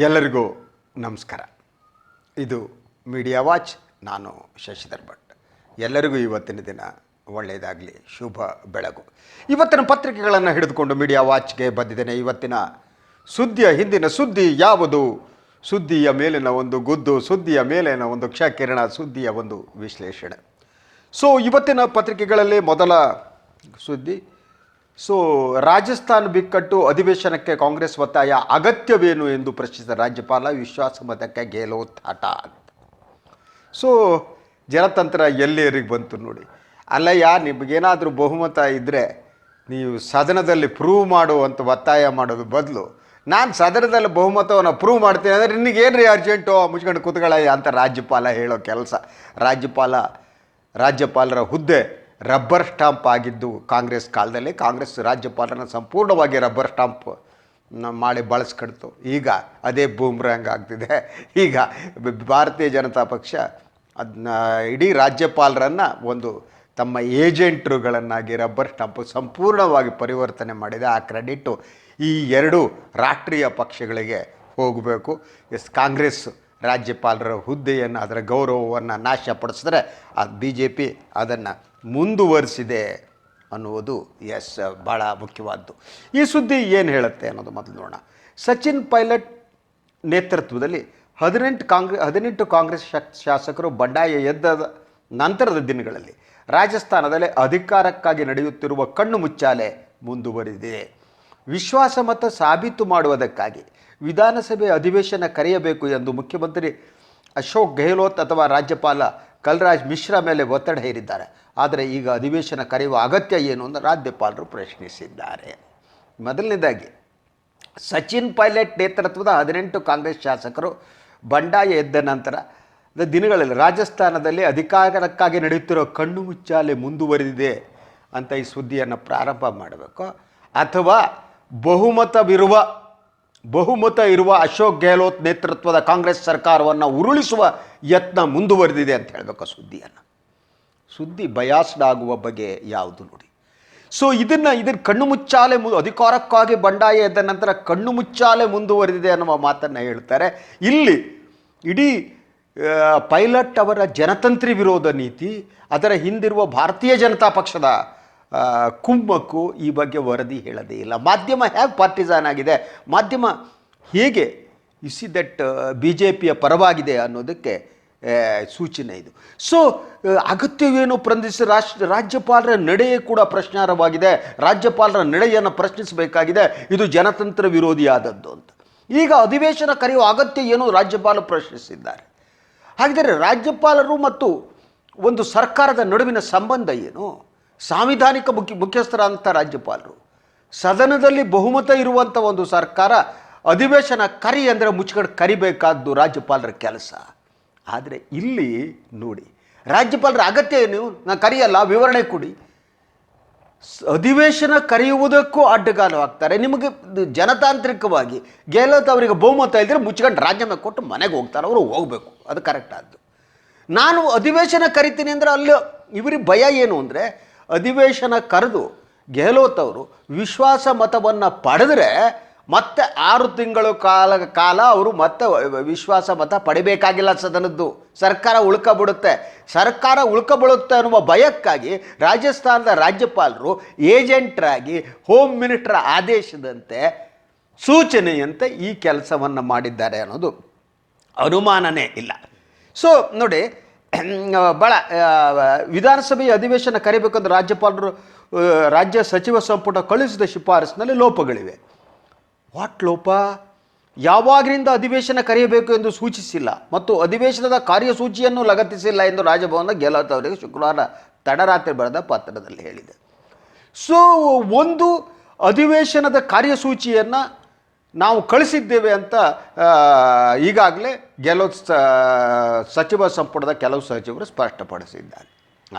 ಎಲ್ಲರಿಗೂ ನಮಸ್ಕಾರ. ಇದು ಮೀಡಿಯಾ ವಾಚ್ ನಾನು ಶಶಿಧರ್ ಭಟ್. ಎಲ್ಲರಿಗೂ ಇವತ್ತಿನ ದಿನ ಒಳ್ಳೆಯದಾಗಲಿ, ಶುಭ ಬೆಳಗು. ಇವತ್ತಿನ ಪತ್ರಿಕೆಗಳನ್ನು ಹಿಡಿದುಕೊಂಡು ಮೀಡಿಯಾ ವಾಚ್ಗೆ ಬಂದಿದ್ದೇನೆ. ಇವತ್ತಿನ ಸುದ್ದಿಯ, ಹಿಂದಿನ ಸುದ್ದಿ ಯಾವುದು? ಸುದ್ದಿಯ ಮೇಲಿನ ಒಂದು ಗುದ್ದು, ಸುದ್ದಿಯ ಮೇಲಿನ ಒಂದು ಕ್ಷಕಿರಣ, ಸುದ್ದಿಯ ಒಂದು ವಿಶ್ಲೇಷಣೆ. ಸೊ ಇವತ್ತಿನ ಪತ್ರಿಕೆಗಳಲ್ಲಿ ಮೊದಲ ಸುದ್ದಿ ಸೊ ರಾಜಸ್ಥಾನ ಬಿಕ್ಕಟ್ಟು ಅಧಿವೇಶನಕ್ಕೆ ಕಾಂಗ್ರೆಸ್ ಒತ್ತಾಯ ಅಗತ್ಯವೇನು ಎಂದು ಪ್ರಶ್ನಿಸಿದ ರಾಜ್ಯಪಾಲ ವಿಶ್ವಾಸಮತಕ್ಕೆ ಗೆಲೋತ್ತಾಟ ಅಂತ ಸೊ ಜನತಂತ್ರ ಎಲ್ಲಿಯರಿಗೆ ಬಂತು ನೋಡಿ. ಅಲ್ಲಯ್ಯ, ನಿಮಗೇನಾದರೂ ಬಹುಮತ ಇದ್ದರೆ ನೀವು ಸದನದಲ್ಲಿ ಪ್ರೂವ್ ಮಾಡುವಂಥ ಒತ್ತಾಯ ಮಾಡೋದು ಬದಲು. ನಾನು ಸದನದಲ್ಲಿ ಬಹುಮತವನ್ನು ಪ್ರೂವ್ ಮಾಡ್ತೀನಿ ಅಂದರೆ ರೀ ಅರ್ಜೆಂಟು ಮುಚ್ಕೊಂಡು ಕೂತ್ಕೊಳ್ಳಯ್ಯ ಅಂತ ರಾಜ್ಯಪಾಲ ಹೇಳೋ ಕೆಲಸ. ರಾಜ್ಯಪಾಲ, ರಾಜ್ಯಪಾಲರ ಹುದ್ದೆ ರಬ್ಬರ್ ಸ್ಟಾಂಪ್ ಆಗಿದ್ದು ಕಾಂಗ್ರೆಸ್ ಕಾಲದಲ್ಲಿ. ಕಾಂಗ್ರೆಸ್ ರಾಜ್ಯಪಾಲನ ಸಂಪೂರ್ಣವಾಗಿ ರಬ್ಬರ್ ಸ್ಟಾಂಪ್ ಮಾಡಿ ಬಳಸ್ಕೊಡ್ತು. ಈಗ ಅದೇ ಬೂಮ್ರಂಗ್ ಆಗ್ತಿದೆ. ಈಗ ಭಾರತೀಯ ಜನತಾ ಪಕ್ಷ ಅದನ್ನ ಇಡೀ ರಾಜ್ಯಪಾಲರನ್ನು ಒಂದು ತಮ್ಮ ಏಜೆಂಟ್ರುಗಳನ್ನಾಗಿ ರಬ್ಬರ್ ಸ್ಟಾಂಪ್ ಸಂಪೂರ್ಣವಾಗಿ ಪರಿವರ್ತನೆ ಮಾಡಿದೆ. ಆ ಕ್ರೆಡಿಟ್ಟು ಈ ಎರಡು ರಾಷ್ಟ್ರೀಯ ಪಕ್ಷಗಳಿಗೆ ಹೋಗಬೇಕು. ಎಸ್ ಕಾಂಗ್ರೆಸ್ ರಾಜ್ಯಪಾಲರ ಹುದ್ದೆಯನ್ನು, ಅದರ ಗೌರವವನ್ನು ನಾಶಪಡಿಸಿದ್ರೆ ಅದು ಬಿ ಜೆ ಪಿ ಅದನ್ನು ಮುಂದುವರಿಸಿದೆ ಅನ್ನುವುದು ಎಸ್ ಭಾಳ ಮುಖ್ಯವಾದ್ದು. ಈ ಸುದ್ದಿ ಏನು ಹೇಳುತ್ತೆ ಅನ್ನೋದು ಮೊದಲು ನೋಡೋಣ. ಸಚಿನ್ ಪೈಲಟ್ ನೇತೃತ್ವದಲ್ಲಿ ಹದಿನೆಂಟು ಕಾಂಗ್ರೆಸ್ ಹದಿನೆಂಟು ಕಾಂಗ್ರೆಸ್ ಶಾಸಕರು ಬಂಡಾಯ ಎದ್ದ ನಂತರದ ದಿನಗಳಲ್ಲಿ ರಾಜಸ್ಥಾನದಲ್ಲಿ ಅಧಿಕಾರಕ್ಕಾಗಿ ನಡೆಯುತ್ತಿರುವ ಕಣ್ಣು ಮುಚ್ಚಾಲೆ ಮುಂದುವರಿದಿದೆ. ವಿಶ್ವಾಸಮತ ಸಾಬೀತು ಮಾಡುವುದಕ್ಕಾಗಿ ವಿಧಾನಸಭೆ ಅಧಿವೇಶನ ಕರೆಯಬೇಕು ಎಂದು ಮುಖ್ಯಮಂತ್ರಿ ಅಶೋಕ್ ಗೆಹ್ಲೋತ್ ಅಥವಾ ರಾಜ್ಯಪಾಲ ಕಲ್ರಾಜ್ ಮಿಶ್ರಾ ಮೇಲೆ ಒತ್ತಡ ಹೇರಿದ್ದಾರೆ. ಆದರೆ ಈಗ ಅಧಿವೇಶನ ಕರೆಯುವ ಅಗತ್ಯ ಏನು ಅಂತ ರಾಜ್ಯಪಾಲರು ಪ್ರಶ್ನಿಸಿದ್ದಾರೆ. ಮೊದಲನೇದಾಗಿ, ಸಚಿನ್ ಪೈಲಟ್ ನೇತೃತ್ವದ ಹದಿನೆಂಟು ಕಾಂಗ್ರೆಸ್ ಶಾಸಕರು ಬಂಡಾಯ ಎದ್ದ ನಂತರ ದಿನಗಳಲ್ಲಿ ರಾಜಸ್ಥಾನದಲ್ಲಿ ಅಧಿಕಾರಕ್ಕಾಗಿ ನಡೆಯುತ್ತಿರೋ ಕಣ್ಣು ಮುಚ್ಚಾಲೆ ಮುಂದುವರಿದಿದೆ ಅಂತ ಈ ಸುದ್ದಿಯನ್ನು ಪ್ರಾರಂಭ ಮಾಡಬೇಕು. ಅಥವಾ ಬಹುಮತವಿರುವ ಬಹುಮತ ಇರುವ ಅಶೋಕ್ ಗೆಹ್ಲೋತ್ ನೇತೃತ್ವದ ಕಾಂಗ್ರೆಸ್ ಸರ್ಕಾರವನ್ನು ಉರುಳಿಸುವ ಯತ್ನ ಮುಂದುವರೆದಿದೆ ಅಂತ ಹೇಳಬೇಕು ಸುದ್ದಿಯನ್ನು. ಸುದ್ದಿ ಬಯಾಸ್ಡ್ ಆಗುವ ಬಗೆ ಯಾವುದು ನೋಡಿ. ಸೊ ಇದನ್ನು ಇದನ್ನು ಕಣ್ಣು ಮುಚ್ಚಾಲೆ ಮು, ಅಧಿಕಾರಕ್ಕಾಗಿ ಬಂಡಾಯ ಎದ್ದ ನಂತರ ಕಣ್ಣು ಮುಚ್ಚಾಲೆ ಮುಂದುವರೆದಿದೆ ಅನ್ನುವ ಮಾತನ್ನು ಹೇಳ್ತಾರೆ. ಇಲ್ಲಿ ಇಡೀ ಪೈಲಟ್ ಅವರ ಜನತಂತ್ರಿ ವಿರೋಧ ನೀತಿ, ಅದರ ಹಿಂದಿರುವ ಭಾರತೀಯ ಜನತಾ ಪಕ್ಷದ ಕುಮ್ಮಕ್ಕು ಈ ಬಗ್ಗೆ ವರದಿ ಹೇಳದೇ ಇಲ್ಲ. ಮಾಧ್ಯಮ ಹೇಗೆ ಪಾರ್ಟಿಸಾನ್ ಆಗಿದೆ? ಮಾಧ್ಯಮ ಹೇಗೆ you see that B J ಪಿಯ ಪರವಾಗಿದೆ ಅನ್ನೋದಕ್ಕೆ ಸೂಚನೆ ಇದು. ಸೊ ಅಗತ್ಯವೇನು ಪ್ರಶ್ನಿಸಿ ರಾಷ್ಟ್ರ ರಾಜ್ಯಪಾಲರ ನಡೆಯೇ ಕೂಡ ಪ್ರಶ್ನಾರ್ಹವಾಗಿದೆ. ರಾಜ್ಯಪಾಲರ ನಡೆಯನ್ನು ಪ್ರಶ್ನಿಸಬೇಕಾಗಿದೆ. ಇದು ಜನತಂತ್ರ ವಿರೋಧಿಯಾದದ್ದು ಅಂತ. ಈಗ ಅಧಿವೇಶನ ಕರೆಯುವ ಅಗತ್ಯ ಏನು ರಾಜ್ಯಪಾಲ ಪ್ರಶ್ನಿಸಿದ್ದಾರೆ? ಹಾಗಿದ್ದರೆ ರಾಜ್ಯಪಾಲರು ಮತ್ತು ಒಂದು ಸರ್ಕಾರದ ನಡುವಿನ ಸಂಬಂಧ ಏನು? ಸಾಂವಿಧಾನಿಕ ಮುಖ್ಯ ಮುಖ್ಯಸ್ಥರಾದಂಥ ರಾಜ್ಯಪಾಲರು. ಸದನದಲ್ಲಿ ಬಹುಮತ ಇರುವಂಥ ಒಂದು ಸರ್ಕಾರ ಅಧಿವೇಶನ ಕರಿ ಅಂದರೆ ಮುಚ್ಕೊಂಡು ಕರಿಬೇಕಾದ್ದು ರಾಜ್ಯಪಾಲರ ಕೆಲಸ. ಆದರೆ ಇಲ್ಲಿ ನೋಡಿ, ರಾಜ್ಯಪಾಲರ ಅಗತ್ಯ ಏನು? ನಾನು ಕರೆಯಲ್ಲ, ವಿವರಣೆ ಕೊಡಿ. ಅಧಿವೇಶನ ಕರೆಯುವುದಕ್ಕೂ ಅಡ್ಡಗಾಲವಾಗ್ತಾರೆ. ನಿಮಗೆ ಜನತಾಂತ್ರಿಕವಾಗಿ ಗೆಹ್ಲೋತ್ ಅವರಿಗೆ ಬಹುಮತ ಇದ್ದರೆ ಮುಚ್ಕೊಂಡು ರಾಜೀನಾಮೆ ಕೊಟ್ಟು ಮನೆಗೆ ಹೋಗ್ತಾರೆ, ಅವರು ಹೋಗಬೇಕು. ಅದು ಕರೆಕ್ಟ್ ಆದ್ದು. ನಾನು ಅಧಿವೇಶನ ಕರಿತೀನಿ ಅಂದರೆ ಅಲ್ಲಿ ಇವರಿಗೆ ಭಯ ಏನು ಅಂದರೆ ಅಧಿವೇಶನ ಕರೆದು ಗೆಹ್ಲೋತ್ ಅವರು ವಿಶ್ವಾಸ ಮತವನ್ನು ಪಡೆದರೆ ಮತ್ತೆ ಆರು ತಿಂಗಳು ಕಾಲ ಕಾಲ ಅವರು ಮತ್ತೆ ವಿಶ್ವಾಸ ಮತ ಪಡಿಬೇಕಾಗಿಲ್ಲ ಸದನದ್ದು. ಸರ್ಕಾರ ಉಳ್ಕೊಬಿಡುತ್ತೆ. ಸರ್ಕಾರ ಉಳ್ಕೊಬಿಡುತ್ತೆ ಅನ್ನುವ ಭಯಕ್ಕಾಗಿ ರಾಜಸ್ಥಾನದ ರಾಜ್ಯಪಾಲರು ಏಜೆಂಟ್ರಾಗಿ ಹೋಮ್ ಮಿನಿಸ್ಟರ್ ಆದೇಶದಂತೆ ಸೂಚನೆಯಂತೆ ಈ ಕೆಲಸವನ್ನು ಮಾಡಿದ್ದಾರೆ ಅನ್ನೋದು ಅನುಮಾನನೇ ಇಲ್ಲ. ಸೊ ನೋಡಿ ಭಾಳ ವಿಧಾನಸಭೆಯ ಅಧಿವೇಶನ ಕರಿಬೇಕಂದ್ರೆ ರಾಜ್ಯಪಾಲರು ರಾಜ್ಯ ಸಚಿವ ಸಂಪುಟ ಕಳುಹಿಸಿದ ಶಿಫಾರಸಿನಲ್ಲಿ ಲೋಪಗಳಿವೆ. ವಾಟ್ ಲೋಪ? ಯಾವಾಗಿನಿಂದ ಅಧಿವೇಶನ ಕರೆಯಬೇಕು ಎಂದು ಸೂಚಿಸಿಲ್ಲ ಮತ್ತು ಅಧಿವೇಶನದ ಕಾರ್ಯಸೂಚಿಯನ್ನು ಲಗತ್ತಿಸಿಲ್ಲ ಎಂದು ರಾಜಭವನ ಗೆಹ್ಲೋತ್ ಅವರಿಗೆ ಶುಕ್ರವಾರ ತಡರಾತ್ರಿ ಬರೆದ ಪತ್ರದಲ್ಲಿ ಹೇಳಿದೆ. ಸೊ ಒಂದು ಅಧಿವೇಶನದ ಕಾರ್ಯಸೂಚಿಯನ್ನು ನಾವು ಕಳಿಸಿದ್ದೇವೆ ಅಂತ ಈಗಾಗಲೇ ಕೆಲವು ಸಚಿವ ಸಂಪುಟದ ಕೆಲವು ಸಚಿವರು ಸ್ಪಷ್ಟಪಡಿಸಿದ್ದಾರೆ,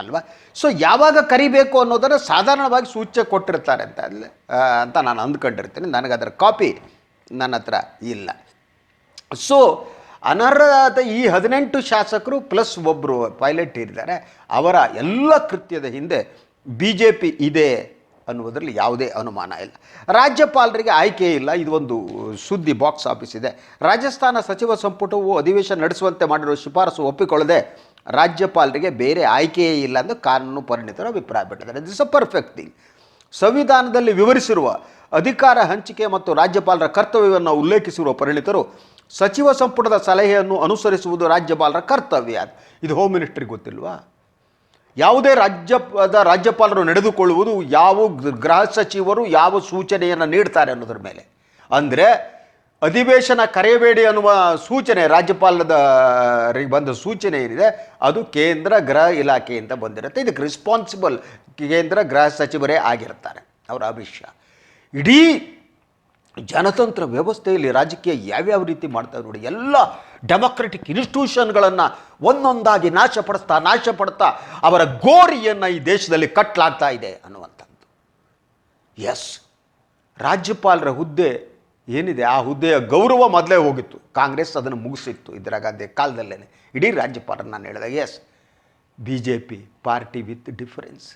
ಅಲ್ವಾ? ಸೊ ಯಾವಾಗ ಕರಿಬೇಕು ಅನ್ನೋದನ್ನು ಸಾಧಾರಣವಾಗಿ ಸೂಚ್ಯ ಕೊಟ್ಟಿರ್ತಾರೆ ಅಂತ ಅಲ್ಲಿ ಅಂತ ನಾನು ಅಂದ್ಕೊಂಡಿರ್ತೀನಿ. ನನಗೆ ಅದರ ಕಾಪಿ ನನ್ನ ಹತ್ರ ಇಲ್ಲ. ಸೊ ಅನರ್ಹದ ಈ ಹದಿನೆಂಟು ಶಾಸಕರು ಪ್ಲಸ್ ಒಬ್ಬರು ಪೈಲಟ್ ಇದ್ದಾರೆ. ಅವರ ಎಲ್ಲ ಕೃತ್ಯದ ಹಿಂದೆ ಬಿ ಜೆ ಪಿ ಇದೆ ಅನ್ನುವುದರಲ್ಲಿ ಯಾವುದೇ ಅನುಮಾನ ಇಲ್ಲ. ರಾಜ್ಯಪಾಲರಿಗೆ ಆಯ್ಕೆ ಇಲ್ಲ. ಇದು ಒಂದು ಸುದ್ದಿ ಬಾಕ್ಸ್ ಆಫೀಸ್ ಇದೆ. ರಾಜಸ್ಥಾನ ಸಚಿವ ಸಂಪುಟವು ಅಧಿವೇಶನ ನಡೆಸುವಂತೆ ಮಾಡಿರುವ ಶಿಫಾರಸು ಒಪ್ಪಿಕೊಳ್ಳದೆ ರಾಜ್ಯಪಾಲರಿಗೆ ಬೇರೆ ಆಯ್ಕೆಯೇ ಇಲ್ಲ ಎಂದು ಕಾನೂನು ಪರಿಣಿತರು ಅಭಿಪ್ರಾಯಪಟ್ಟಿದ್ದಾರೆ. ದಿಸ್ ಅ ಪರ್ಫೆಕ್ಟ್ ಥಿಂಗ್ ಸಂವಿಧಾನದಲ್ಲಿ ವಿವರಿಸಿರುವ ಅಧಿಕಾರ, ಹಂಚಿಕೆ ಮತ್ತು ರಾಜ್ಯಪಾಲರ ಕರ್ತವ್ಯವನ್ನು ಉಲ್ಲೇಖಿಸಿರುವ ಪರಿಣಿತರು ಸಚಿವ ಸಂಪುಟದ ಸಲಹೆಯನ್ನು ಅನುಸರಿಸುವುದು ರಾಜ್ಯಪಾಲರ ಕರ್ತವ್ಯ. ಇದು ಹೋಮ್ ಮಿನಿಸ್ಟ್ರಿಗೆ ಗೊತ್ತಿಲ್ವಾ? ಯಾವುದೇ ರಾಜ್ಯದ ರಾಜ್ಯಪಾಲರು ನಡೆದುಕೊಳ್ಳುವುದು ಯಾವ ಗೃಹ ಸಚಿವರು ಯಾವ ಸೂಚನೆಯನ್ನು ನೀಡ್ತಾರೆ ಅನ್ನೋದ್ರ ಮೇಲೆ. ಅಂದರೆ ಅಧಿವೇಶನ ಕರೆಯಬೇಡಿ ಅನ್ನುವ ಸೂಚನೆ ರಾಜ್ಯಪಾಲದ ಬಂದ ಸೂಚನೆ ಏನಿದೆ, ಅದು ಕೇಂದ್ರ ಗೃಹ ಇಲಾಖೆಯಿಂದ ಬಂದಿರುತ್ತೆ. ಇದಕ್ಕೆ ರೆಸ್ಪಾನ್ಸಿಬಲ್ ಕೇಂದ್ರ ಗೃಹ ಸಚಿವರೇ ಆಗಿರ್ತಾರೆ ಅವರ ಅಭಿಷ್ಯ ಇಡೀ ಜನತಂತ್ರ ವ್ಯವಸ್ಥೆಯಲ್ಲಿ ರಾಜಕೀಯ ಯಾವ್ಯಾವ ರೀತಿ ಮಾಡ್ತಾರೆ ನೋಡಿ, ಎಲ್ಲ ಡೆಮೊಕ್ರೆಟಿಕ್ ಇನ್ಸ್ಟಿಟ್ಯೂಷನ್ಗಳನ್ನು ಒಂದೊಂದಾಗಿ ನಾಶಪಡಿಸ್ತಾ ನಾಶಪಡ್ತಾ ಅವರ ಗೋರಿಯನ್ನು ಈ ದೇಶದಲ್ಲಿ ಕಟ್ಟಲಾಗ್ತಾ ಇದೆ ಅನ್ನುವಂಥದ್ದು. ಎಸ್ ರಾಜ್ಯಪಾಲರ ಹುದ್ದೆ ಏನಿದೆ? ಆ ಹುದ್ದೆಯ ಗೌರವ ಮೊದಲೇ ಹೋಗಿತ್ತು. ಕಾಂಗ್ರೆಸ್ ಅದನ್ನು ಮುಗಿಸಿತ್ತು ಇಂದಿರಾ ಗಾಂಧಿ ಕಾಲದಲ್ಲೇ ಇಡೀ ರಾಜ್ಯಪಾಲರು ನಾನು ಹೇಳಿದೆ yes B J P party with difference.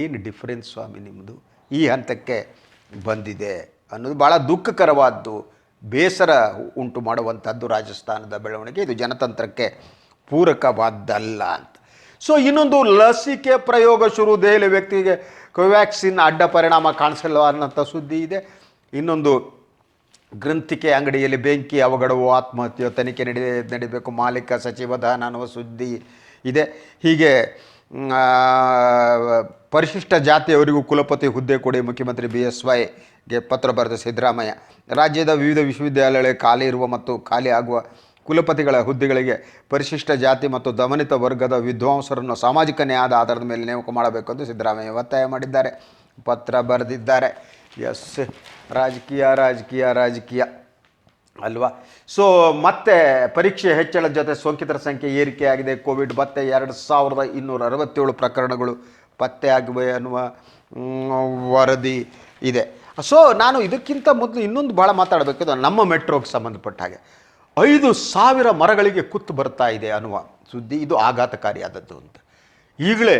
ಏನು ಡಿಫರೆನ್ಸ್ ಸ್ವಾಮಿ ನಿಮ್ಮದು ಈ ಹಂತಕ್ಕೆ ಬಂದಿದೆ. ಅನ್ನೋದು ಭಾಳ ದುಃಖಕರವಾದ್ದು, ಬೇಸರ ಉಂಟು ಮಾಡುವಂಥದ್ದು ರಾಜಸ್ಥಾನದ ಬೆಳವಣಿಗೆ. ಇದು ಜನತಂತ್ರಕ್ಕೆ ಪೂರಕವಾದ್ದಲ್ಲ ಅಂತ. ಸೊ ಇನ್ನೊಂದು ಲಸಿಕೆ ಪ್ರಯೋಗ ಶುರು. ದೆಹಲಿ ವ್ಯಕ್ತಿಗೆ ಕೋವ್ಯಾಕ್ಸಿನ್ ಅಡ್ಡ ಪರಿಣಾಮ ಕಾಣಿಸಲ್ಲ ಅನ್ನೋಂಥ ಸುದ್ದಿ ಇದೆ. ಇನ್ನೊಂದು ಗ್ರಂಥಿಕೆ ಅಂಗಡಿಯಲ್ಲಿ ಬೆಂಕಿ ಅವಘಡವು ಆತ್ಮಹತ್ಯೆ ತನಿಖೆ ನಡೆ ನಡೀಬೇಕು, ಮಾಲೀಕ ಸಚಿವ ದಾನ ಅನ್ನುವ ಸುದ್ದಿ ಇದೆ. ಹೀಗೆ ಪರಿಶಿಷ್ಟ ಜಾತಿಯವರಿಗೂ ಕುಲಪತಿ ಹುದ್ದೆ ಕೊಡಿ ಮುಖ್ಯಮಂತ್ರಿ ಬಿ ಎಸ್ ವೈಗೆ ಪತ್ರ ಬರೆದ ಸಿದ್ದರಾಮಯ್ಯ. ರಾಜ್ಯದ ವಿವಿಧ ವಿಶ್ವವಿದ್ಯಾಲಯಗಳಲ್ಲಿ ಖಾಲಿ ಇರುವ ಮತ್ತು ಖಾಲಿ ಆಗುವ ಕುಲಪತಿಗಳ ಹುದ್ದೆಗಳಿಗೆ ಪರಿಶಿಷ್ಟ ಜಾತಿ ಮತ್ತು ದಮನಿತ ವರ್ಗದ ವಿದ್ವಾಂಸರನ್ನು ಸಾಮಾಜಿಕ ನ್ಯಾಯದ ಆಧಾರದ ಮೇಲೆ ನೇಮಕ ಮಾಡಬೇಕು ಎಂದು ಸಿದ್ದರಾಮಯ್ಯ ಒತ್ತಾಯ ಮಾಡಿದ್ದಾರೆ. ಪತ್ರ ಬರೆದಿದ್ದಾರೆ. ಎಸ್. ರಾಜಕೀಯ ರಾಜಕೀಯ ರಾಜಕೀಯ ಅಲ್ವಾ? ಸೊ ಮತ್ತೆ ಪರೀಕ್ಷೆ ಹೆಚ್ಚಳದ ಜೊತೆ ಸೋಂಕಿತರ ಸಂಖ್ಯೆ ಏರಿಕೆಯಾಗಿದೆ. ಕೋವಿಡ್ ಮತ್ತೆ ಎರಡು ಸಾವಿರದ ಇನ್ನೂರ ಅರವತ್ತೇಳು ಪ್ರಕರಣಗಳು ಪತ್ತೆಯಾಗಿವೆ ಅನ್ನುವ ವರದಿ ಇದೆ. ಸೊ ನಾನು ಇದಕ್ಕಿಂತ ಮೊದಲು ಇನ್ನೊಂದು ಭಾಳ ಮಾತಾಡಬೇಕಿದೆ ನಮ್ಮ ಮೆಟ್ರೋಗೆ ಸಂಬಂಧಪಟ್ಟ ಹಾಗೆ. ಐದು ಸಾವಿರ ಮರಗಳಿಗೆ ಕುತ್ತು ಬರ್ತಾ ಇದೆ ಅನ್ನುವ ಸುದ್ದಿ ಇದು ಆಘಾತಕಾರಿಯಾದದ್ದು ಅಂತ. ಈಗಲೇ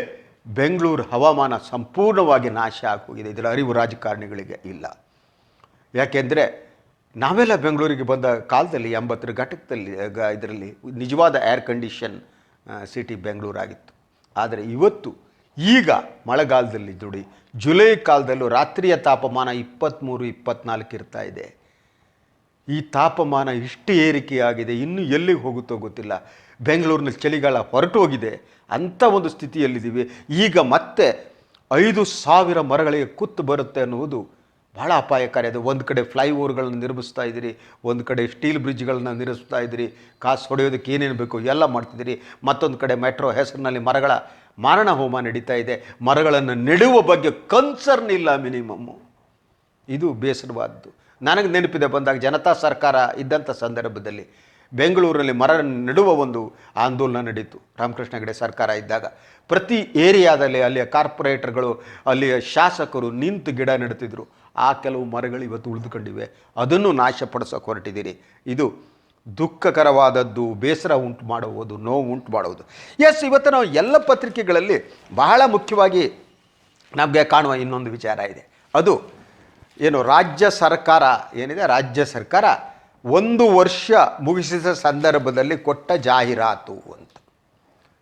ಬೆಂಗಳೂರು ಹವಾಮಾನ ಸಂಪೂರ್ಣವಾಗಿ ನಾಶ ಆಗೋಗಿದೆ. ಇದರ ಅರಿವು ರಾಜಕಾರಣಿಗಳಿಗೆ ಇಲ್ಲ. ಯಾಕೆಂದರೆ ನಾವೆಲ್ಲ ಬೆಂಗಳೂರಿಗೆ ಬಂದ ಕಾಲದಲ್ಲಿ, ಎಂಬತ್ತರ ಘಟಕದಲ್ಲಿ ಇದರಲ್ಲಿ ನಿಜವಾದ ಏರ್ ಕಂಡೀಷನ್ ಸಿಟಿ ಬೆಂಗಳೂರಾಗಿತ್ತು. ಆದರೆ ಇವತ್ತು ಈಗ ಮಳೆಗಾಲದಲ್ಲಿ ದುಡಿ. ಜುಲೈ ಕಾಲದಲ್ಲೂ ರಾತ್ರಿಯ ತಾಪಮಾನ ಇಪ್ಪತ್ತ್ಮೂರು ಇಪ್ಪತ್ನಾಲ್ಕು ಇರ್ತಾ ಇದೆ. ಈ ತಾಪಮಾನ ಇಷ್ಟು ಏರಿಕೆಯಾಗಿದೆ, ಇನ್ನು ಎಲ್ಲಿಗೆ ಹೋಗುತ್ತೋ ಗೊತ್ತಿಲ್ಲ. ಬೆಂಗಳೂರಿನ ಚಳಿಗಾಲ ಹೊರಟು ಹೋಗಿದೆ. ಅಂಥ ಒಂದು ಸ್ಥಿತಿಯಲ್ಲಿದ್ದೀವಿ. ಈಗ ಮತ್ತೆ ಐದು ಸಾವಿರ ಮರಗಳಿಗೆ ಕುತ್ತು ಬರುತ್ತೆ ಅನ್ನುವುದು ಭಾಳ ಅಪಾಯಕಾರಿ. ಅದು ಒಂದು ಕಡೆ ಫ್ಲೈಓವರ್ಗಳನ್ನು ನಿರ್ಮಿಸ್ತಾ ಇದ್ದೀರಿ, ಒಂದು ಕಡೆ ಸ್ಟೀಲ್ ಬ್ರಿಡ್ಜ್ಗಳನ್ನು ನಿರ್ಮಿಸ್ತಾ ಇದ್ದೀರಿ, ಕಾಸು ಹೊಡೆಯೋದಕ್ಕೆ ಏನೇನು ಬೇಕು ಎಲ್ಲ ಮಾಡ್ತಿದ್ದೀರಿ. ಮತ್ತೊಂದು ಕಡೆ ಮೆಟ್ರೋ ಹೆಸರಿನಲ್ಲಿ ಮರಗಳ ಮಾರಣ ಹೋಮ ನಡೀತಾ ಇದೆ. ಮರಗಳನ್ನು ನೆಡುವ ಬಗ್ಗೆ ಕನ್ಸರ್ನ್ ಇಲ್ಲ ಮಿನಿಮಮ್ಮು ಇದು ಬೇಸರವಾದ್ದು. ನನಗೆ ನೆನಪಿದೆ ಬಂದಾಗ ಜನತಾ ಸರ್ಕಾರ ಇದ್ದಂಥ ಸಂದರ್ಭದಲ್ಲಿ ಬೆಂಗಳೂರಲ್ಲಿ ಮರ ನೆಡುವ ಒಂದು ಆಂದೋಲನ ನಡೀತು. ರಾಮಕೃಷ್ಣ ಹೆಗಡೆ ಸರ್ಕಾರ ಇದ್ದಾಗ. ಪ್ರತಿ ಏರಿಯಾದಲ್ಲಿ ಅಲ್ಲಿಯ ಕಾರ್ಪೊರೇಟರ್ಗಳು, ಅಲ್ಲಿಯ ಶಾಸಕರು ನಿಂತು ಗಿಡ ನೆಡ್ತಿದ್ರು ಆ ಕೆಲವು ಮರಗಳು ಇವತ್ತು ಉಳಿದುಕೊಂಡಿವೆ. ಅದನ್ನು ನಾಶಪಡಿಸೋಕೆ ಹೊರಟಿದ್ದೀರಿ. ಇದು ದುಃಖಕರವಾದದ್ದು, ಬೇಸರ ಉಂಟು ಮಾಡುವುದು, ನೋವು ಉಂಟು ಮಾಡುವುದು. ಎಸ್ ಇವತ್ತು ನಾವು ಎಲ್ಲ ಪತ್ರಿಕೆಗಳಲ್ಲಿ ಬಹಳ ಮುಖ್ಯವಾಗಿ ನಮಗೆ ಕಾಣುವ ಇನ್ನೊಂದು ವಿಚಾರ ಇದೆ. ಅದು ಏನು ರಾಜ್ಯ ಸರ್ಕಾರ ಏನಿದೆ? ರಾಜ್ಯ ಸರ್ಕಾರ ಒಂದು ವರ್ಷ ಮುಗಿಸಿದ ಸಂದರ್ಭದಲ್ಲಿ ಕೊಟ್ಟ ಜಾಹೀರಾತು ಅಂತ.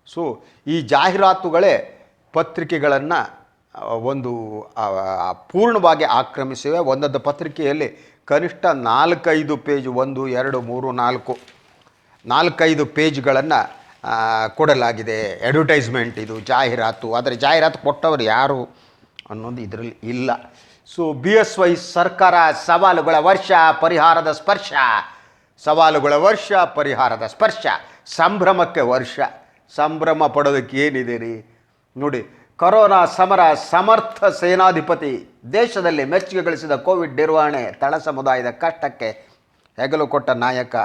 ಸೊ ಈ ಜಾಹೀರಾತುಗಳೇ ಪತ್ರಿಕೆಗಳನ್ನು ಒಂದು ಪೂರ್ಣವಾಗಿ ಆಕ್ರಮಿಸಿವೆ. ಒಂದೊಂದು ಪತ್ರಿಕೆಯಲ್ಲಿ ಕನಿಷ್ಠ ನಾಲ್ಕೈದು ಪೇಜ್, ಒಂದು, ಎರಡು, ಮೂರು, ನಾಲ್ಕು, ನಾಲ್ಕೈದು ಪೇಜ್ಗಳನ್ನು ಕೊಡಲಾಗಿದೆ. ಅಡ್ವರ್ಟೈಸ್ಮೆಂಟ್ ಇದು, ಜಾಹೀರಾತು. ಆದರೆ ಜಾಹೀರಾತು ಕೊಟ್ಟವರು ಯಾರು ಅನ್ನೋದು ಇದರಲ್ಲಿ ಇಲ್ಲ. ಸೊ ಬಿ ಎಸ್ ವೈ ಸರ್ಕಾರ ಸವಾಲುಗಳ ವರ್ಷ, ಪರಿಹಾರದ ಸ್ಪರ್ಶ. ಸವಾಲುಗಳ ವರ್ಷ, ಪರಿಹಾರದ ಸ್ಪರ್ಶ. ಸಂಭ್ರಮಕ್ಕೆ ವರ್ಷ. ಸಂಭ್ರಮ ಪಡೋದಕ್ಕೆ ಏನಿದೆ ರೀ? ನೋಡಿ ಕೊರೋನಾ ಸಮರ ಸಮರ್ಥ ಸೇನಾಧಿಪತಿ ದೇಶದಲ್ಲಿ ಮೆಚ್ಚುಗೆ ಗಳಿಸಿದ ಕೋವಿಡ್ ನಿರ್ವಹಣೆ ತಳ ಸಮುದಾಯದ ಕಷ್ಟಕ್ಕೆ ಹೆಗಲು ಕೊಟ್ಟ ನಾಯಕ.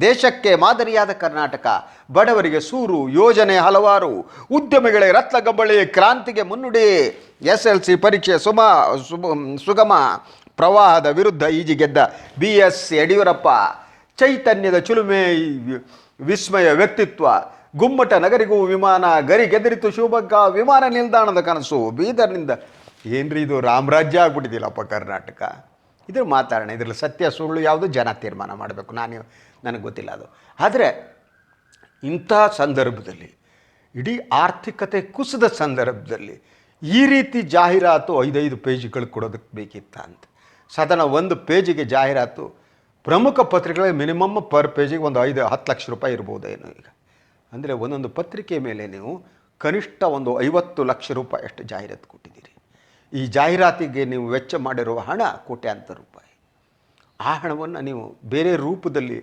ದೇಶಕ್ಕೆ ಮಾದರಿಯಾದ ಕರ್ನಾಟಕ. ಬಡವರಿಗೆ ಸೂರು, ಯೋಜನೆ ಹಲವಾರು. ಉದ್ಯಮಿಗಳಿಗೆ ರತ್ನಗಂಬಳಿ ಕ್ರಾಂತಿಗೆ ಮುನ್ನುಡಿ. ಎಸ್ ಎಲ್ ಸಿ ಪರೀಕ್ಷೆ ಸುಮ, ಸುಗಮ. ಪ್ರವಾಹದ ವಿರುದ್ಧ ಈಜಿ ಗೆದ್ದ ಬಿ ಎಸ್ ಯಡಿಯೂರಪ್ಪ. ಚೈತನ್ಯದ ಚುಲುಮೆ, ವಿಸ್ಮಯ ವ್ಯಕ್ತಿತ್ವ. ಗುಮ್ಮಟ ನಗರಿಗೂ ವಿಮಾನ, ಗರಿ ಗೆದರಿತು ಶಿವಮೊಗ್ಗ, ವಿಮಾನ ನಿಲ್ದಾಣದ ಕನಸು. ಬೀದರ್ನಿಂದ ಏನ್ರಿ ಇದು ರಾಮರಾಜ್ಯ ಆಗ್ಬಿಟ್ಟಿದ್ದಿಲ್ಲಪ್ಪ ಕರ್ನಾಟಕ? ಇದ್ರ ಮಾತಾಡೋಣ. ಇದ್ರಲ್ಲಿ ಸತ್ಯ, ಸುಳ್ಳು ಯಾವುದು ಜನ ತೀರ್ಮಾನ ಮಾಡಬೇಕು. ನಾನು ನನಗೆ ಗೊತ್ತಿಲ್ಲ ಅದು. ಆದರೆ ಇಂಥ ಸಂದರ್ಭದಲ್ಲಿ, ಇಡೀ ಆರ್ಥಿಕತೆ ಕುಸಿದ ಸಂದರ್ಭದಲ್ಲಿ ಈ ರೀತಿ ಜಾಹೀರಾತು ಐದೈದು ಪೇಜ್ಗಳು ಕೊಡೋದಕ್ಕೆ ಬೇಕಿತ್ತ ಅಂತ. ಸಾಧಾರಣ ಒಂದು ಪೇಜಿಗೆ ಜಾಹೀರಾತು ಪ್ರಮುಖ ಪತ್ರಿಕೆಗಳಿಗೆ ಮಿನಿಮಮ್ ಪರ್ ಪೇಜಿಗೆ ಒಂದು ಐದು, ಹತ್ತು ಲಕ್ಷ ರೂಪಾಯಿ ಇರ್ಬೋದೇನು ಈಗ. ಅಂದರೆ ಒಂದೊಂದು ಪತ್ರಿಕೆ ಮೇಲೆ ನೀವು ಕನಿಷ್ಠ ಒಂದು ಐವತ್ತು ಲಕ್ಷ ರೂಪಾಯಿ ಅಷ್ಟು ಜಾಹೀರಾತು ಕೊಟ್ಟಿದ್ದೀರಿ. ಈ ಜಾಹೀರಾತಿಗೆ ನೀವು ವೆಚ್ಚ ಮಾಡಿರುವ ಹಣ ಕೋಟ್ಯಾಂತರ ರೂಪಾಯಿ. ಆ ಹಣವನ್ನು ನೀವು ಬೇರೆ ರೂಪದಲ್ಲಿ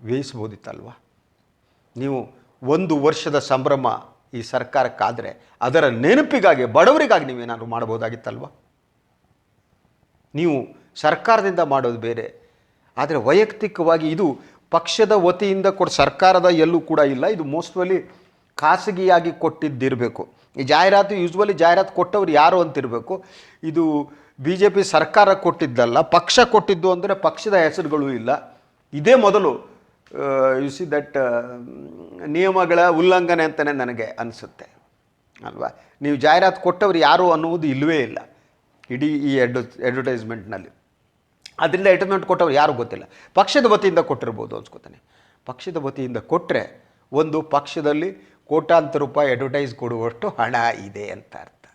ವ್ಯಯಿಸ್ಬೋದಿತ್ತಲ್ವ ನೀವು ಒಂದು ವರ್ಷದ ಸಂಭ್ರಮ ಈ ಸರ್ಕಾರಕ್ಕಾದರೆ ಅದರ ನೆನಪಿಗಾಗಿ, ಬಡವರಿಗಾಗಿ ನೀವೇನಾದ್ರು ಮಾಡ್ಬೋದಾಗಿತ್ತಲ್ವ ನೀವು ಸರ್ಕಾರದಿಂದ ಮಾಡೋದು ಬೇರೆ. ಆದರೆ ವೈಯಕ್ತಿಕವಾಗಿ ಇದು ಪಕ್ಷದ ವತಿಯಿಂದ ಕೊಟ್ಟು ಸರ್ಕಾರದ ಎಲ್ಲೂ ಕೂಡ ಇಲ್ಲ. ಇದು ಮೋಸ್ಟ್ಲಿ ಖಾಸಗಿಯಾಗಿ ಕೊಟ್ಟಿದ್ದಿರಬೇಕು. ಈ ಜಾಹೀರಾತು, ಯೂಸ್ವಲಿ ಜಾಹೀರಾತು ಕೊಟ್ಟವ್ರು ಯಾರು ಅಂತಿರಬೇಕು. ಇದು ಬಿ ಜೆ ಪಿ ಸರ್ಕಾರ ಕೊಟ್ಟಿದ್ದಲ್ಲ, ಪಕ್ಷ ಕೊಟ್ಟಿದ್ದು ಅಂದರೆ ಪಕ್ಷದ ಹೆಸರುಗಳು ಇಲ್ಲ. ಇದೇ ಮೊದಲು ಯು ಸಿ ದಟ್ ನಿಯಮಗಳ ಉಲ್ಲಂಘನೆ ಅಂತಲೇ ನನಗೆ ಅನಿಸುತ್ತೆ. ಅಲ್ವಾ? ನೀವು ಜಾಹೀರಾತು ಕೊಟ್ಟವ್ರು ಯಾರು ಅನ್ನುವುದು ಇಲ್ಲವೇ ಇಲ್ಲ. ಇಡೀ ಈ ಅಡ್ವ ಅಡ್ವರ್ಟೈಸ್ಮೆಂಟ್ನಲ್ಲಿ ಅದರಿಂದ ಎಟರ್ಮೆಂಟ್ ಕೊಟ್ಟವ್ರು ಯಾರು ಗೊತ್ತಿಲ್ಲ. ಪಕ್ಷದ ವತಿಯಿಂದ ಕೊಟ್ಟಿರ್ಬೋದು ಅನ್ಸ್ಕೊತಾನೆ. ಪಕ್ಷದ ವತಿಯಿಂದ ಕೊಟ್ಟರೆ ಒಂದು ಪಕ್ಷದಲ್ಲಿ ಕೋಟಾಂತರ ರೂಪಾಯಿ ಅಡ್ವರ್ಟೈಸ್ ಕೊಡುವಷ್ಟು ಹಣ ಇದೆ ಅಂತ ಅರ್ಥ.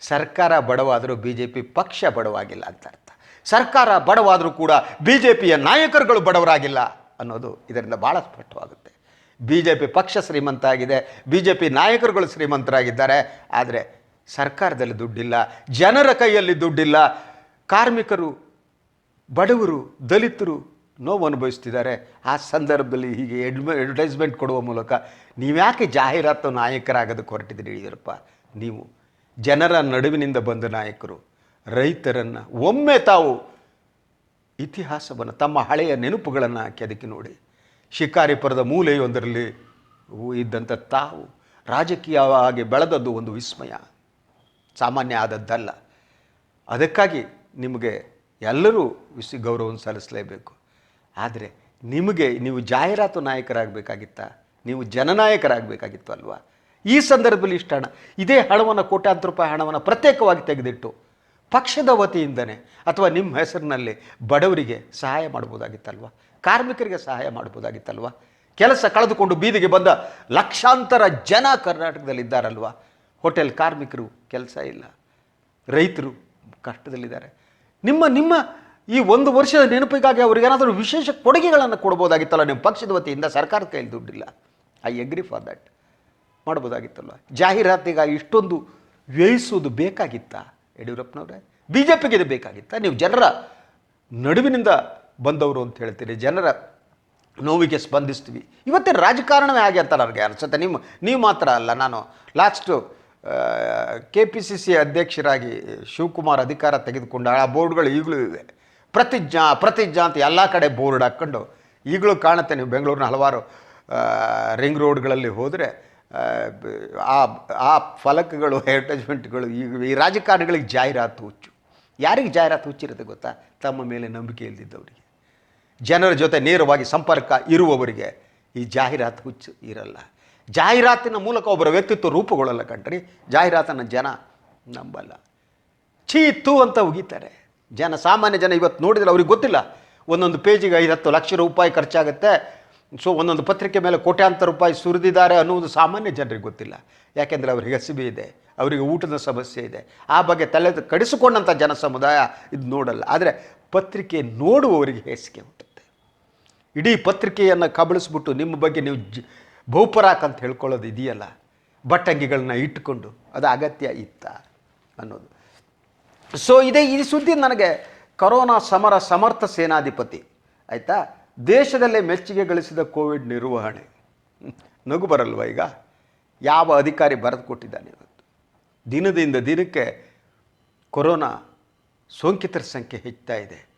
ಸರ್ಕಾರ ಬಡವಾದರೂ ಬಿ ಜೆ ಪಿ ಪಕ್ಷ ಬಡವಾಗಿಲ್ಲ ಅಂತ ಅರ್ಥ. ಸರ್ಕಾರ ಬಡವಾದರೂ ಕೂಡ ಬಿ ಜೆ ಪಿಯ ನಾಯಕರುಗಳು ಬಡವರಾಗಿಲ್ಲ ಅನ್ನೋದು ಇದರಿಂದ ಭಾಳ ಸ್ಪಷ್ಟವಾಗುತ್ತೆ. ಬಿ ಜೆ ಪಿ ಪಕ್ಷ ಶ್ರೀಮಂತ ಆಗಿದೆ ಬಿ ಜೆ ಪಿ ನಾಯಕರುಗಳು ಶ್ರೀಮಂತರಾಗಿದ್ದಾರೆ, ಆದರೆ ಸರ್ಕಾರದಲ್ಲಿ ದುಡ್ಡಿಲ್ಲ, ಜನರ ಕೈಯಲ್ಲಿ ದುಡ್ಡಿಲ್ಲ, ಕಾರ್ಮಿಕರು ಬಡವರು, ದಲಿತರು ನೋವು ಅನುಭವಿಸ್ತಿದ್ದಾರೆ. ಆ ಸಂದರ್ಭದಲ್ಲಿ ಹೀಗೆ ಎಡ್ಮ ಅಡ್ವರ್ಟೈಸ್ಮೆಂಟ್ ಕೊಡುವ ಮೂಲಕ ನೀವ್ಯಾಕೆ ಜಾಹೀರಾತು ನಾಯಕರಾಗೋದಕ್ಕೆ ಹೊರಟಿದ್ದೀರಿ ಯಡಿಯೂರಪ್ಪ? ನೀವು ಜನರ ನಡುವಿನಿಂದ ಬಂದ ನಾಯಕರು, ರೈತರನ್ನು ಒಮ್ಮೆ ತಾವು ಇತಿಹಾಸವನ್ನು, ತಮ್ಮ ಹಳೆಯ ನೆನಪುಗಳನ್ನು ಕೆದಕಿ ನೋಡಿ. ಶಿಕಾರಿಪುರದ ಮೂಲೆಯೊಂದರಲ್ಲಿ ಇದ್ದಂಥ ತಾವು ರಾಜಕೀಯವಾಗಿ ಬೆಳೆದದ್ದು ಒಂದು ವಿಸ್ಮಯ. ಸಾಮಾನ್ಯ ಆದದ್ದಲ್ಲ. ಅದಕ್ಕಾಗಿ ನಿಮಗೆ ಎಲ್ಲರೂ ವಿಶ್ವ ಗೌರವವನ್ನು ಸಲ್ಲಿಸಲೇಬೇಕು. ಆದರೆ ನಿಮಗೆ ನೀವು ಜಾಹೀರಾತು ನಾಯಕರಾಗಬೇಕಾಗಿತ್ತ? ನೀವು ಜನನಾಯಕರಾಗಬೇಕಾಗಿತ್ತು ಅಲ್ವಾ? ಈ ಸಂದರ್ಭದಲ್ಲಿ ಇಷ್ಟು ಹಣ, ಇದೇ ಹಣವನ್ನು, ಕೋಟ್ಯಾಂತರ ರೂಪಾಯಿ ಹಣವನ್ನು ಪ್ರತ್ಯೇಕವಾಗಿ ತೆಗೆದಿಟ್ಟು ಪಕ್ಷದ ವತಿಯಿಂದನೇ ಅಥವಾ ನಿಮ್ಮ ಹೆಸರಿನಲ್ಲಿ ಬಡವರಿಗೆ ಸಹಾಯ ಮಾಡ್ಬೋದಾಗಿತ್ತಲ್ವ ಕಾರ್ಮಿಕರಿಗೆ ಸಹಾಯ ಮಾಡ್ಬೋದಾಗಿತ್ತಲ್ವ ಕೆಲಸ ಕಳೆದುಕೊಂಡು ಬೀದಿಗೆ ಬಂದ ಲಕ್ಷಾಂತರ ಜನ ಕರ್ನಾಟಕದಲ್ಲಿದ್ದಾರಲ್ವ ಹೋಟೆಲ್ ಕಾರ್ಮಿಕರು, ಕೆಲಸ ಇಲ್ಲ. ರೈತರು ಕಷ್ಟದಲ್ಲಿದ್ದಾರೆ. ನಿಮ್ಮ ನಿಮ್ಮ ಈ ಒಂದು ವರ್ಷದ ನೆನಪಿಗಾಗಿ ಅವ್ರಿಗೇನಾದರೂ ವಿಶೇಷ ಕೊಡುಗೆಗಳನ್ನು ಕೊಡ್ಬೋದಾಗಿತ್ತಲ್ಲ? ನಿಮ್ಮ ಪಕ್ಷದ ವತಿಯಿಂದ ಸರ್ಕಾರದ ಕೈಯಲ್ಲಿ ದುಡ್ಡಿಲ್ಲ. ಐ ಎಗ್ರಿ ಫಾರ್ ದಟ್ ಮಾಡ್ಬೋದಾಗಿತ್ತಲ್ಲ? ಜಾಹೀರಾತಿಗಾಗಿ ಇಷ್ಟೊಂದು ವ್ಯಯಿಸುವುದು ಬೇಕಾಗಿತ್ತಾ? ಯಡಿಯೂರಪ್ಪನವ್ರೆ? ಬಿ ಜೆ ಪಿಗೆ ಇದು ಬೇಕಾಗಿತ್ತಾ? ನೀವು ಜನರ ನಡುವಿನಿಂದ ಬಂದವರು ಅಂತ ಹೇಳ್ತೀರಿ. ಜನರ ನೋವಿಗೆ ಸ್ಪಂದಿಸ್ತೀವಿ. ಇವತ್ತಿನ ರಾಜಕಾರಣವೇ ಆಗಿ ಅಂತ ನನಗೆ ಅನಿಸುತ್ತೆ. ನಿಮ್ಮ, ನೀವು ಮಾತ್ರ ಅಲ್ಲ. ನಾನು last K P C C ಅಧ್ಯಕ್ಷರಾಗಿ ಶಿವಕುಮಾರ್ ಅಧಿಕಾರ ತೆಗೆದುಕೊಂಡ ಆ ಬೋರ್ಡ್ಗಳು ಈಗಲೂ ಇವೆ. ಪ್ರತಿಜ್ಞಾ ಪ್ರತಿಜ್ಞಾ ಅಂತ ಎಲ್ಲ ಕಡೆ ಬೋರ್ಡ್ ಹಾಕ್ಕೊಂಡು ಈಗಲೂ ಕಾಣುತ್ತೆ ನೀವು ಬೆಂಗಳೂರಿನ ಹಲವಾರು ರಿಂಗ್ ರೋಡ್ಗಳಲ್ಲಿ ಹೋದರೆ ಆ, ಆ ಫಲಕಗಳು ಅಡ್ವರ್ಟೈಸ್ಮೆಂಟ್ಗಳು ಈಗ ಈ ರಾಜಕಾರಣಿಗಳಿಗೆ ಜಾಹೀರಾತು ಹುಚ್ಚು. ಯಾರಿಗೆ ಜಾಹೀರಾತು ಹುಚ್ಚಿರುತ್ತೆ ಗೊತ್ತಾ? ತಮ್ಮ ಮೇಲೆ ನಂಬಿಕೆ ಇಲ್ಲದಿದ್ದವರಿಗೆ ಜನರ ಜೊತೆ ನೇರವಾಗಿ ಸಂಪರ್ಕ ಇರುವವರಿಗೆ ಈ ಜಾಹೀರಾತು ಹುಚ್ಚು ಇರಲ್ಲ. ಜಾಹೀರಾತಿನ ಮೂಲಕ ಒಬ್ಬರ ವ್ಯಕ್ತಿತ್ವ ರೂಪುಗೊಳ್ಳಲ್ಲ ಕಣ್ರಿ ಜಾಹೀರಾತನ್ನು ಜನ ನಂಬಲ್ಲ. ಚೀತು ಅಂತ ಉಗಿತಾರೆ. ಜನ, ಸಾಮಾನ್ಯ ಜನ ಇವತ್ತು ನೋಡಿದ್ರೆ ಅವ್ರಿಗೆ ಗೊತ್ತಿಲ್ಲ. ಒಂದೊಂದು ಪೇಜಿಗೆ ಐದು ಹತ್ತು ಲಕ್ಷ ರೂಪಾಯಿ ಖರ್ಚಾಗುತ್ತೆ. ಸೊ, ಒಂದೊಂದು ಪತ್ರಿಕೆ ಮೇಲೆ ಕೋಟ್ಯಾಂತರ ರೂಪಾಯಿ ಸುರಿದಿದ್ದಾರೆ ಅನ್ನುವುದು ಸಾಮಾನ್ಯ ಜನರಿಗೆ ಗೊತ್ತಿಲ್ಲ. ಯಾಕೆಂದರೆ ಅವರಿಗೆ ಹಸಿವೆ ಇದೆ. ಅವರಿಗೆ ಊಟದ ಸಮಸ್ಯೆ ಇದೆ. ಆ ಬಗ್ಗೆ ತಲೆ ಕಡಿಸಿಕೊಂಡಂಥ ಜನ ಸಮುದಾಯ ಇದು ನೋಡಲ್ಲ. ಆದರೆ ಪತ್ರಿಕೆ ನೋಡುವವರಿಗೆ ಹೇಸಿಗೆ ಹುಟ್ಟುತ್ತೆ. ಇಡೀ ಪತ್ರಿಕೆಯನ್ನು ಕಬಳಿಸ್ಬಿಟ್ಟು ನಿಮ್ಮ ಬಗ್ಗೆ ನೀವು ಬಹುಪರಾಕ್ ಅಂತ ಹೇಳ್ಕೊಳ್ಳೋದು ಇದೆಯಲ್ಲ? ಬಟ್ಟಂಗಿಗಳನ್ನ ಇಟ್ಟುಕೊಂಡು ಅದು ಅಗತ್ಯ ಇತ್ತ ಅನ್ನೋದು. ಸೊ ಇದೇ ಈ ಸುದ್ದಿ ನನಗೆ ಕರೋನಾ ಸಮರ ಸಮರ್ಥ ಸೇನಾಧಿಪತಿ, ಆಯಿತಾ? ದೇಶದಲ್ಲೇ ಮೆಚ್ಚುಗೆ ಗಳಿಸಿದ ಕೋವಿಡ್ ನಿರ್ವಹಣೆ. ನಗು ಬರಲ್ವ ಈಗ? ಯಾವ ಅಧಿಕಾರಿ ಬರೆದು ಕೊಟ್ಟಿದ್ದಾನೆ ಇವತ್ತು? ದಿನದಿಂದ ದಿನಕ್ಕೆ ಕೊರೋನಾ ಸೋಂಕಿತರ ಸಂಖ್ಯೆ ಹೆಚ್ಚುತ್ತಾ ಇದೆ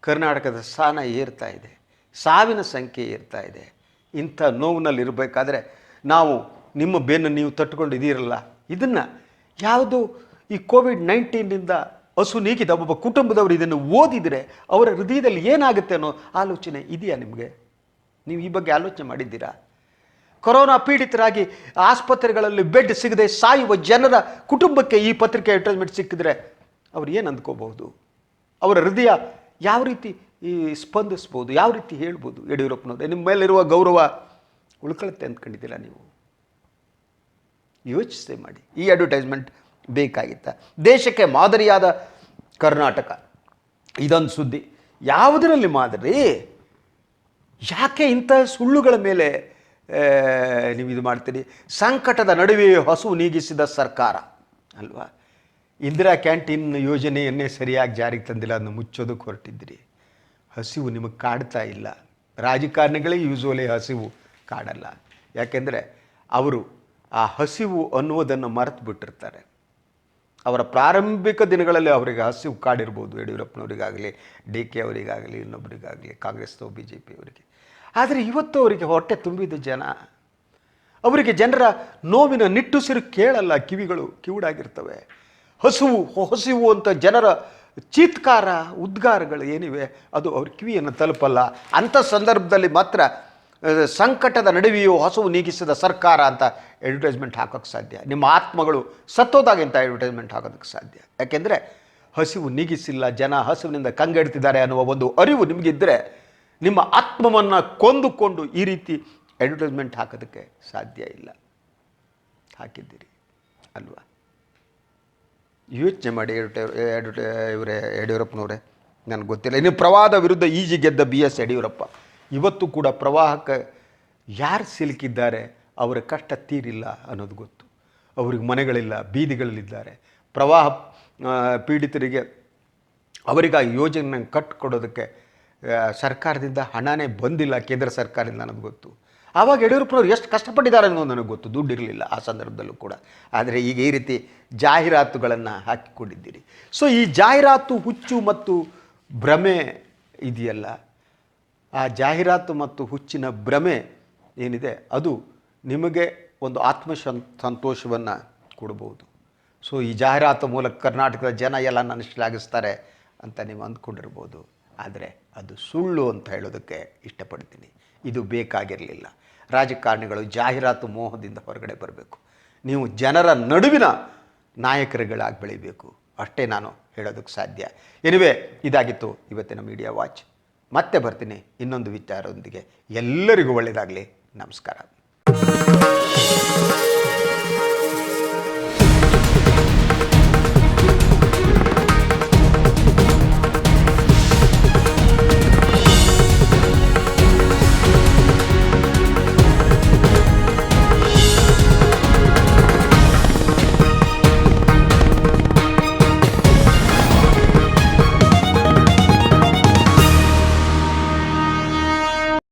ಕರ್ನಾಟಕದ ಸ್ಥಾನ ಏರ್ತಾ ಇದೆ. ಸಾವಿನ ಸಂಖ್ಯೆ ಏರ್ತಾ ಇದೆ. ಇಂಥ ನೋವಿನಲ್ಲಿರಬೇಕಾದ್ರೆ ನಾವು ನಿಮ್ಮ ಬೇನ ನೀವು ತಟ್ಟುಕೊಂಡು ಇದೀರಲ್ಲ ಇದನ್ನು ಯಾವುದು ಈ ಕೋವಿಡ್ ನೈನ್ಟೀನಿಂದ ಹಸು ನೀಗಿದ ಒಬ್ಬ ಕುಟುಂಬದವರು ಇದನ್ನು ಓದಿದರೆ ಅವರ ಹೃದಯದಲ್ಲಿ ಏನಾಗುತ್ತೆ ಅನ್ನೋ ಆಲೋಚನೆ ಇದೆಯಾ ನಿಮಗೆ? ನೀವು ಈ ಬಗ್ಗೆ ಆಲೋಚನೆ ಮಾಡಿದ್ದೀರಾ? ಕೊರೋನಾ ಪೀಡಿತರಾಗಿ ಆಸ್ಪತ್ರೆಗಳಲ್ಲಿ ಬೆಡ್ ಸಿಗದೆ ಸಾಯುವ ಜನರ ಕುಟುಂಬಕ್ಕೆ ಈ ಪತ್ರಿಕೆ ಅಡ್ವರ್ಟೈಸ್ಮೆಂಟ್ ಸಿಕ್ಕಿದ್ರೆ ಅವ್ರು ಏನು ಅಂದ್ಕೋಬಹುದು? ಅವರ ಹೃದಯ ಯಾವ ರೀತಿ ಈ ಸ್ಪಂದಿಸ್ಬೋದು, ಯಾವ ರೀತಿ ಹೇಳ್ಬೋದು ಯಡಿಯೂರಪ್ಪನವ್ರೆ? ನಿಮ್ಮ ಮೇಲಿರುವ ಗೌರವ ಉಳ್ಕೊಳ್ಳುತ್ತೆ ಅಂದ್ಕೊಂಡಿದ್ದೀರಾ ನೀವು? ಯೋಚಿಸಿ ಮಾಡಿ. ಈ ಅಡ್ವರ್ಟೈಸ್ಮೆಂಟ್ ಬೇಕಾಗಿತ್ತ. ದೇಶಕ್ಕೆ ಮಾದರಿಯಾದ ಕರ್ನಾಟಕ. ಇದೊಂದು ಸುದ್ದಿ. ಯಾವುದರಲ್ಲಿ ಮಾದರಿ? ಯಾಕೆ ಇಂಥ ಸುಳ್ಳುಗಳ ಮೇಲೆ ನೀವು ಇದು ಮಾಡ್ತೀರಿ? ಸಂಕಟದ ನಡುವೆ ಹಸು ನೀಗಿಸಿದ ಸರ್ಕಾರ, ಅಲ್ವಾ? ಇಂದಿರಾ ಕ್ಯಾಂಟೀನ್ ಯೋಜನೆಯನ್ನೇ ಸರಿಯಾಗಿ ಜಾರಿಗೆ ತಂದಿಲ್ಲ ಅದನ್ನು ಮುಚ್ಚೋದಕ್ಕೆ ಹೊರಟಿದ್ದೀರಿ. ಹಸಿವು ನಿಮಗೆ ಕಾಡ್ತಾ ಇಲ್ಲ. ರಾಜಕಾರಣಿಗಳೇ ಯೂಸ್ವಲಿ ಹಸಿವು ಕಾಡಲ್ಲ. ಯಾಕೆಂದರೆ ಅವರು ಆ ಹಸಿವು ಅನ್ನುವುದನ್ನು ಮರೆತು ಬಿಟ್ಟಿರ್ತಾರೆ ಅವರ ಪ್ರಾರಂಭಿಕ ದಿನಗಳಲ್ಲಿ ಅವರಿಗೆ ಹಸಿವು ಕಾಡಿರ್ಬೋದು ಯಡಿಯೂರಪ್ಪನವರಿಗಾಗಲಿ ಡಿ ಕೆ ಅವರಿಗಾಗಲಿ ಇನ್ನೊಬ್ಬರಿಗಾಗಲಿ ಕಾಂಗ್ರೆಸ್ನೋ ಬಿ ಜೆ ಪಿಯವರಿಗೆ ಆದರೆ ಇವತ್ತು ಅವರಿಗೆ ಹೊಟ್ಟೆ ತುಂಬಿದ ಜನ, ಅವರಿಗೆ ಜನರ ನೋವಿನ ನಿಟ್ಟುಸಿರು ಕೇಳಲ್ಲ ಕಿವಿಗಳು, ಕಿವುಡಾಗಿರ್ತವೆ. ಹಸುವು, ಹಸಿವು ಅಂತ ಜನರ ಚೀತ್ಕಾರ, ಉದ್ಗಾರಗಳು ಏನಿವೆ, ಅದು ಅವ್ರ ಕಿವಿಯನ್ನು ತಲುಪಲ್ಲ. ಅಂಥ ಸಂದರ್ಭದಲ್ಲಿ ಮಾತ್ರ ಸಂಕಟದ ನಡುವೆಯೂ ಹಸುವು ನೀಗಿಸಿದ ಸರ್ಕಾರ ಅಂತ ಅಡ್ವರ್ಟೈಸ್ಮೆಂಟ್ ಹಾಕೋಕ್ಕೆ ಸಾಧ್ಯ. ನಿಮ್ಮ ಆತ್ಮಗಳು ಸತ್ತೋದಾಗಿಂತ ಅಡ್ವರ್ಟೈಸ್ಮೆಂಟ್ ಹಾಕೋದಕ್ಕೆ ಸಾಧ್ಯ. ಯಾಕೆಂದರೆ, ಹಸಿವು ನೀಗಿಸಿಲ್ಲ, ಜನ ಹಸುವಿನಿಂದ ಕಂಗೆಡ್ತಿದ್ದಾರೆ ಅನ್ನುವ ಒಂದು ಅರಿವು ನಿಮಗಿದ್ದರೆ ನಿಮ್ಮ ಆತ್ಮವನ್ನು ಕೊಂದುಕೊಂಡು ಈ ರೀತಿ ಅಡ್ವರ್ಟೈಸ್ಮೆಂಟ್ ಹಾಕೋದಕ್ಕೆ ಸಾಧ್ಯ ಇಲ್ಲ. ಹಾಕಿದ್ದೀರಿ. ಅಲ್ವಾ? ಯೋಚನೆ ಮಾಡಿ ಇವರೇ ಯಡಿಯೂರಪ್ಪನವರೇ, ನನಗೆ ಗೊತ್ತಿಲ್ಲ. ಇನ್ನು ಪ್ರವಾಹದ ವಿರುದ್ಧ ಈಜಿ ಗೆದ್ದ ಬಿ ಎಸ್ ಯಡಿಯೂರಪ್ಪ. ಇವತ್ತು ಕೂಡ ಪ್ರವಾಹಕ್ಕೆ ಯಾರು ಸಿಲುಕಿದ್ದಾರೆ, ಅವರ ಕಷ್ಟ ತೀರಿಲ್ಲ ಅನ್ನೋದು ಗೊತ್ತು. ಅವ್ರಿಗೆ ಮನೆಗಳಿಲ್ಲ, ಬೀದಿಗಳಲ್ಲಿದ್ದಾರೆ. ಪ್ರವಾಹ ಪೀಡಿತರಿಗೆ ಅವರಿಗಾಗಿ ಯೋಜನೆ ಕಟ್ಟಿಕೊಡೋದಕ್ಕೆ ಸರ್ಕಾರದಿಂದ ಹಣನೇ ಬಂದಿಲ್ಲ, ಕೇಂದ್ರ ಸರ್ಕಾರದಿಂದ ಅನ್ನೋದು ಗೊತ್ತು. ಆವಾಗ ಯಡಿಯೂರಪ್ಪನವ್ರು ಎಷ್ಟು ಕಷ್ಟಪಟ್ಟಿದ್ದಾರೆ ಅನ್ನೋದು ನನಗೆ ಗೊತ್ತು. ದುಡ್ಡು ಇರಲಿಲ್ಲ ಆ ಸಂದರ್ಭದಲ್ಲೂ ಕೂಡ. ಆದರೆ ಈಗ ಈ ರೀತಿ ಜಾಹೀರಾತುಗಳನ್ನು ಹಾಕಿಕೊಂಡಿದ್ದೀರಿ. ಸೊ ಈ ಜಾಹೀರಾತು ಹುಚ್ಚು ಮತ್ತು ಭ್ರಮೆ ಇದೆಯಲ್ಲ, ಆ ಜಾಹೀರಾತು ಮತ್ತು ಹುಚ್ಚಿನ ಭ್ರಮೆ ಏನಿದೆ, ಅದು ನಿಮಗೆ ಒಂದು ಆತ್ಮ ಸಂತೋಷವನ್ನು ಕೊಡಬಹುದು ಸೊ ಈ ಜಾಹೀರಾತು ಮೂಲಕ ಕರ್ನಾಟಕದ ಜನ ಎಲ್ಲ ನನ್ನ ಶ್ಲಾಘಿಸ್ತಾರೆ ಅಂತ ನೀವು ಅಂದ್ಕೊಂಡಿರ್ಬೋದು. ಆದರೆ ಅದು ಸುಳ್ಳು ಅಂತ ಹೇಳೋದಕ್ಕೆ ಇಷ್ಟಪಡ್ತೀನಿ. ಇದು ಬೇಕಾಗಿರಲಿಲ್ಲ. ರಾಜಕಾರಣಿಗಳು ಜಾಹೀರಾತು ಮೋಹದಿಂದ ಹೊರಗಡೆ ಬರಬೇಕು. ನೀವು ಜನರ ನಡುವಿನ ನಾಯಕರುಗಳಾಗಿ ಬೆಳಿಬೇಕು. ಅಷ್ಟೇ ನಾನು ಹೇಳೋದಕ್ಕೆ ಸಾಧ್ಯ. ಎನಿವೆ ಇದಾಗಿತ್ತು ಇವತ್ತಿನ ಮೀಡಿಯಾ ವಾಚ್ ಮತ್ತೆ ಬರ್ತೀನಿ ಇನ್ನೊಂದು ವಿಚಾರದೊಂದಿಗೆ. ಎಲ್ಲರಿಗೂ ಒಳ್ಳೆಯದಾಗಲಿ. ನಮಸ್ಕಾರ.